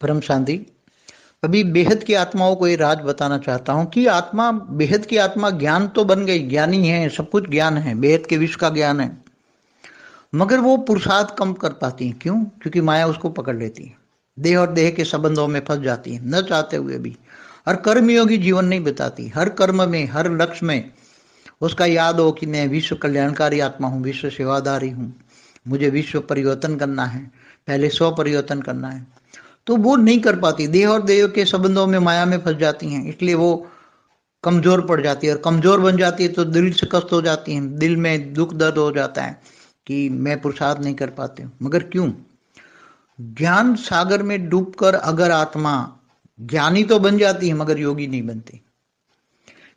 परम शांति। अभी बेहद की आत्माओं को ये राज बताना चाहता हूँ कि आत्मा, बेहद की आत्मा ज्ञान तो बन गई, ज्ञानी है, सब कुछ ज्ञान है, बेहद के विश्व का ज्ञान है। मगर वो पुरुषार्थ कम कर पाती है। क्यों? क्योंकि माया उसको पकड़ लेती है। देह और देह के संबंधों में फंस जाती है। न चाहते हुए भी। हर कर्मयोगी जीवन नहीं बिताती। हर कर्म में, हर लक्ष्य में उसका याद हो कि मैं विश्व कल्याणकारी आत्मा हूँ, विश्व सेवादारी हूँ। मुझे विश्व परिवर्तन करना है। पहले स्व परिवर्तन करना है। तो वो नहीं कर पाती। देह और देह के संबंधों में माया में फंस जाती हैं, इसलिए वो कमज़ोर पड़ जाती है। और कमज़ोर बन जाती है तो दिल से कष्ट हो जाती है, दिल में दुख दर्द हो जाता है कि मैं पुरुषार्थ नहीं कर पाते मगर क्यों? ज्ञान सागर में डूबकर अगर आत्मा ज्ञानी तो बन जाती है, मगर योगी नहीं बनती।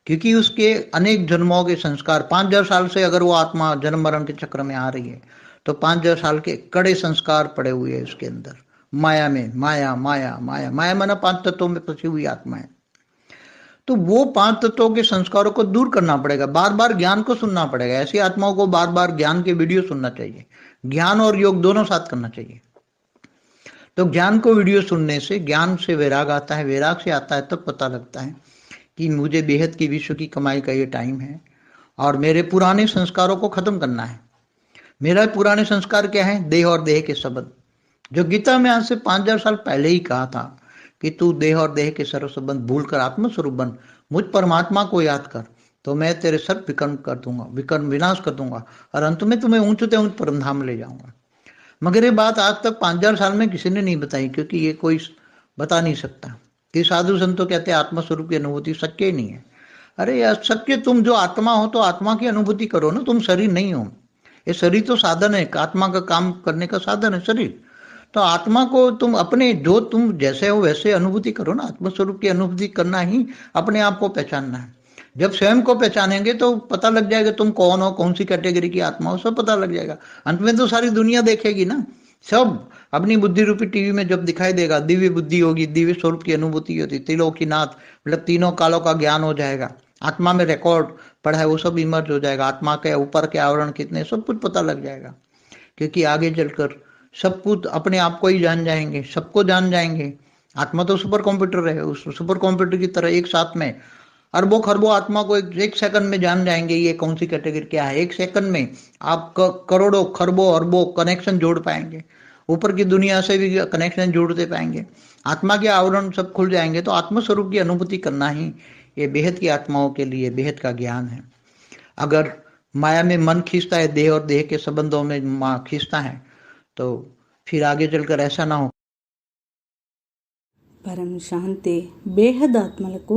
क्योंकि उसके अनेक जन्मों के संस्कार, पाँच हज़ार साल से अगर वो आत्मा जन्म मरण के चक्र में आ रही है तो पाँच हज़ार साल के कड़े संस्कार पड़े हुए हैं उसके अंदर। माया में, माया माया माया। माया माना पाँच तत्वों में फंसी हुई आत्मा है। तो वो पाँच तत्वों के संस्कारों को दूर करना पड़ेगा। बार बार ज्ञान को सुनना पड़ेगा। ऐसी आत्माओं को बार बार ज्ञान के वीडियो सुनना चाहिए। ज्ञान और योग दोनों साथ करना चाहिए। तो ज्ञान को वीडियो सुनने से, ज्ञान से वैराग आता है। वैराग से आता है तब पता लगता है कि मुझे बेहद की विश्व की कमाई का ये टाइम है और मेरे पुराने संस्कारों को खत्म करना है। मेरा पुराने संस्कार क्या है? देह और देह के संबंध। जो गीता में आज से पाँच हज़ार साल पहले ही कहा था कि तू देह और देह के सर्व संबंध भूल कर आत्मस्वरूप बन, मुझ परमात्मा को याद कर तो मैं तेरे सर्व विकर्म कर दूँगा, विकर्म विनाश कर दूँगा, और अंत में तुम्हें ऊंचते ऊंच परम धाम ले जाऊँगा। मगर ये बात आज तक पाँच हज़ार साल में किसी ने नहीं बताई, क्योंकि ये कोई बता नहीं सकता कि साधु संतों कहते हैं, आत्मस्वरूप की अनुभूति सत्य ही नहीं है। अरे यार सत्य तुम जो आत्मा हो तो आत्मा की अनुभूति करो ना, तुम शरीर नहीं हो। ये शरीर तो साधन है, आत्मा का काम करने का साधन है, शरीर। तो आत्मा को तुम अपने, जो तुम जैसे हो वैसे अनुभूति करो ना। आत्मस्वरूप की अनुभूति करना ही अपने आप को पहचानना है। जब स्वयं को पहचानेंगे तो पता लग जाएगा तुम कौन हो, कौन सी कैटेगरी की आत्मा हो, सब पता लग जाएगा। अंत में तो सारी दुनिया देखेगी ना। सब अपनी बुद्धि रूपी टीवी में जब दिखाई देगा, दिव्य बुद्धि होगी, दिव्य स्वरूप की अनुभूति होती तिलों की नाथ मतलब तीनों कालों का ज्ञान हो जाएगा। आत्मा में रिकॉर्ड पढ़ा है, वो सब इमर्ज हो जाएगा। आत्मा के ऊपर के आवरण कितने, सब कुछ पता लग जाएगा। क्योंकि आगे चलकर सब कुछ अपने आप को ही जान जाएँगे सबको जान जाएँगे। आत्मा तो सुपर कंप्यूटर है उस सुपर कंप्यूटर की तरह एक साथ में अरबों खरबों आत्मा को एक, एक सेकंड में जान जाएँगे ये कौन सी कैटेगरी क्या है? एक सेकंड में आप करोड़ों खरबों अरबों कनेक्शन जोड़ पाएँगे। ऊपर की दुनिया से भी कनेक्शन जोड़ते पाएँगे। आत्मा के आवरण सब खुल जाएँगे तो आत्मस्वरूप की अनुभूति करना ही ये बेहद की आत्माओं के लिए बेहद का ज्ञान है। अगर माया में मन खींचता है देह और देह के संबंधों में खींचता है तो फिर आगे चलकर ऐसा ना हो పరం శాంతి బేహద్ ఆత్మలకు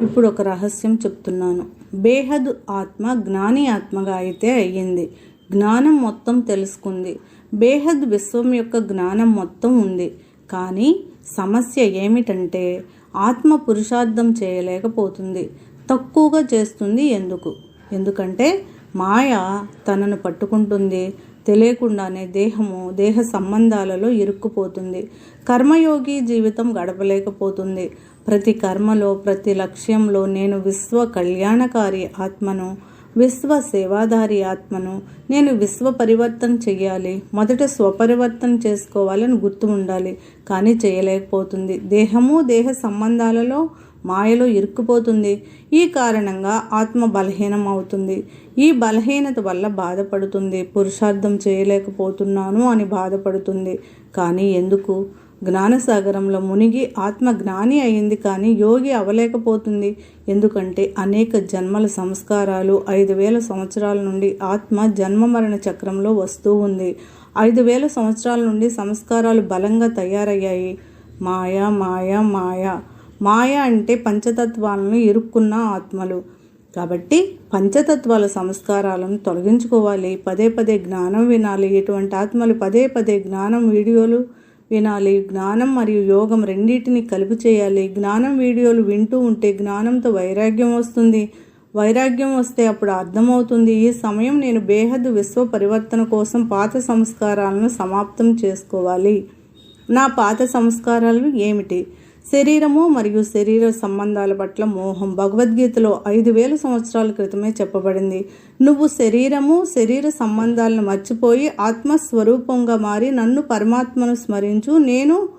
ఇప్పుడు ఒక రహస్యం చెప్తున్నాను బేహద్ ఆత్మ జ్ఞాని ఆత్మగా అయితే అయ్యింది జ్ఞానం మొత్తం తెలుసుకుంది బేహద్ విశ్వం యొక్క జ్ఞానం మొత్తం ఉంది కానీ సమస్య ఏమిటంటే ఆత్మ పురుషార్థం చేయలేకపోతుంది తక్కువగా చేస్తుంది ఎందుకు ఎందుకంటే మాయ తనను పట్టుకుంటుంది తెలియకుండానే దేహము దేహ సంబంధాలలో ఇరుక్కుపోతుంది. కర్మయోగి జీవితం గడపలేకపోతుంది. ప్రతి కర్మలో ప్రతి లక్ష్యంలో నేను విశ్వ కళ్యాణకారి ఆత్మను విశ్వ సేవాదారి ఆత్మను నేను విశ్వ పరివర్తన చెయ్యాలి మొదట స్వపరివర్తన చేసుకోవాలని గుర్తు ఉండాలి. కానీ చేయలేకపోతుంది. దేహము దేహ సంబంధాలలో మాయలో ఇరుక్కుపోతుంది. ఈ కారణంగా ఆత్మ బలహీనం అవుతుంది. ఈ బలహీనత వల్ల బాధపడుతుంది. పురుషార్థం చేయలేకపోతున్నాను అని బాధపడుతుంది. కానీ ఎందుకు? జ్ఞానసాగరంలో మునిగి ఆత్మ జ్ఞాని అయింది కానీ యోగి అవలేకపోతుంది. ఎందుకంటే అనేక జన్మల సంస్కారాలు ఐదు వేల సంవత్సరాల నుండి ఆత్మ జన్మ మరణ చక్రంలో వస్తూ ఉంది. ఐదు వేల సంవత్సరాల నుండి సంస్కారాలు బలంగా తయారయ్యాయి. మాయా మాయా మాయా. మాయ అంటే పంచతత్వాలను ఇరుక్కున్న ఆత్మలు. కాబట్టి పంచతత్వాల సంస్కారాలను తొలగించుకోవాలి. పదే పదే జ్ఞానం వినాలి. ఇటువంటి ఆత్మలు పదే పదే జ్ఞానం వీడియోలు వినాలి. జ్ఞానం మరియు యోగం రెండింటిని కలిపి చేయాలి. జ్ఞానం వీడియోలు వింటూ ఉంటే జ్ఞానంతో వైరాగ్యం వస్తుంది. వైరాగ్యం వస్తే అప్పుడు అర్థమవుతుంది. ఈ సమయం నేను బేహద్ విశ్వ పరివర్తన కోసం పాత సంస్కారాలను సమాప్తం చేసుకోవాలి. నా పాత సంస్కారాలు ఏమిటి? శరీరము మరియు శరీర సంబంధాల పట్ల మోహం. భగవద్గీతలో ఐదు వేల సంవత్సరాల క్రితమే చెప్పబడింది. నువ్వు శరీరము శరీర సంబంధాలను మర్చిపోయి ఆత్మస్వరూపంగా మారి నన్ను పరమాత్మను స్మరించు. నేను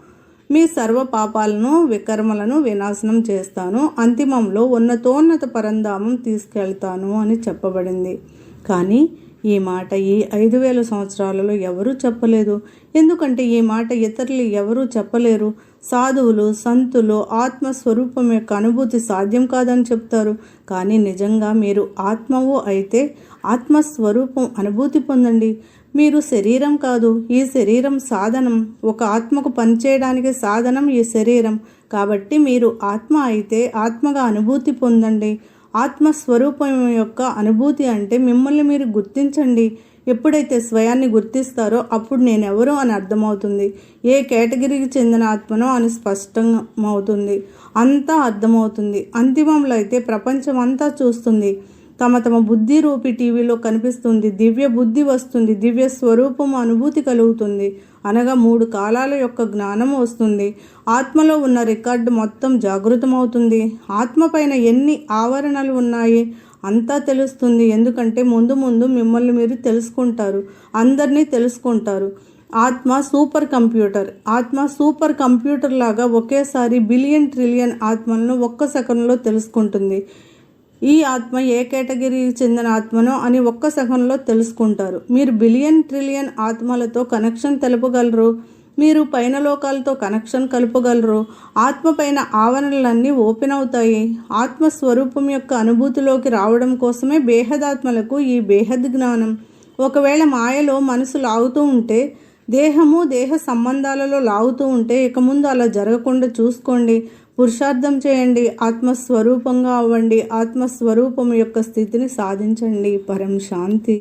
మీ సర్వ పాపాలను వికర్మలను వినాశనం చేస్తాను. అంతిమంలో ఉన్నతోన్నత పరంధామం తీసుకెళ్తాను అని చెప్పబడింది. కానీ ఈ మాట ఈ ఐదు వేల సంవత్సరాలలో ఎవరూ చెప్పలేదు. ఎందుకంటే ఈ మాట ఇతరులు ఎవరూ చెప్పలేరు. సాధువులు సంతులు ఆత్మస్వరూపం యొక్క అనుభూతి సాధ్యం కాదని చెప్తారు. కానీ నిజంగా మీరు ఆత్మవు అయితే ఆత్మస్వరూపం అనుభూతి పొందండి. మీరు శరీరం కాదు. ఈ శరీరం సాధనం. ఒక ఆత్మకు పనిచేయడానికి సాధనం ఈ శరీరం. కాబట్టి మీరు ఆత్మ అయితే ఆత్మగా అనుభూతి పొందండి. ఆత్మస్వరూపం యొక్క అనుభూతి అంటే మిమ్మల్ని మీరు గుర్తించండి. ఎప్పుడైతే స్వయాన్ని గుర్తిస్తారో అప్పుడు నేనెవరు అని అర్థమవుతుంది. ఏ కేటగిరీకి చెందిన ఆత్మనో అని స్పష్టమవుతుంది. అంతా అర్థమవుతుంది. అంతిమంలో అయితే ప్రపంచం అంతా చూస్తుంది. తమ తమ బుద్ధి రూపి టీవీలో కనిపిస్తుంది. దివ్య బుద్ధి వస్తుంది. దివ్య స్వరూపం అనుభూతి కలుగుతుంది. అనగా మూడు కాలాల యొక్క జ్ఞానం వస్తుంది. ఆత్మలో ఉన్న రికార్డు మొత్తం జాగృతమవుతుంది. ఆత్మ పైన ఎన్ని ఆవరణలు ఉన్నాయి? అంతా తెలుస్తుంది. ఎందుకంటే ముందు ముందు మిమ్మల్ని మీరు తెలుసుకుంటారు. అందరినీ తెలుసుకుంటారు. ఆత్మ సూపర్ కంప్యూటర్. ఆత్మ సూపర్ కంప్యూటర్ లాగా ఒకేసారి బిలియన్ ట్రిలియన్ ఆత్మలను ఒక్క సెకండ్లో తెలుసుకుంటుంది. ఈ ఆత్మ ఏ కేటగిరీకి చెందిన ఆత్మనో అని ఒక్క సెకండ్లో తెలుసుకుంటారు. మీరు బిలియన్ ట్రిలియన్ ఆత్మలతో కనెక్షన్ తెలుపగలరు. మీరు పైన లోకాలతో కనెక్షన్ కలుపగలరు. ఆత్మ పైన ఆవరణలన్నీ ఓపెన్ అవుతాయి. ఆత్మ స్వరూపం యొక్క అనుభూతిలోకి రావడం కోసమే బేహదాత్మలకు ఈ బేహద్ జ్ఞానం. ఒకవేళ మాయలో మనసు లాగుతూ ఉంటే దేహము దేహ సంబంధాలలో లాగుతూ ఉంటే ఇక ముందు అలా జరగకుండా చూసుకోండి. పురుషార్థం చేయండి ఆత్మస్వరూపంగా అవ్వండి ఆత్మస్వరూపం యొక్క స్థితిని సాధించండి. పరం శాంతి.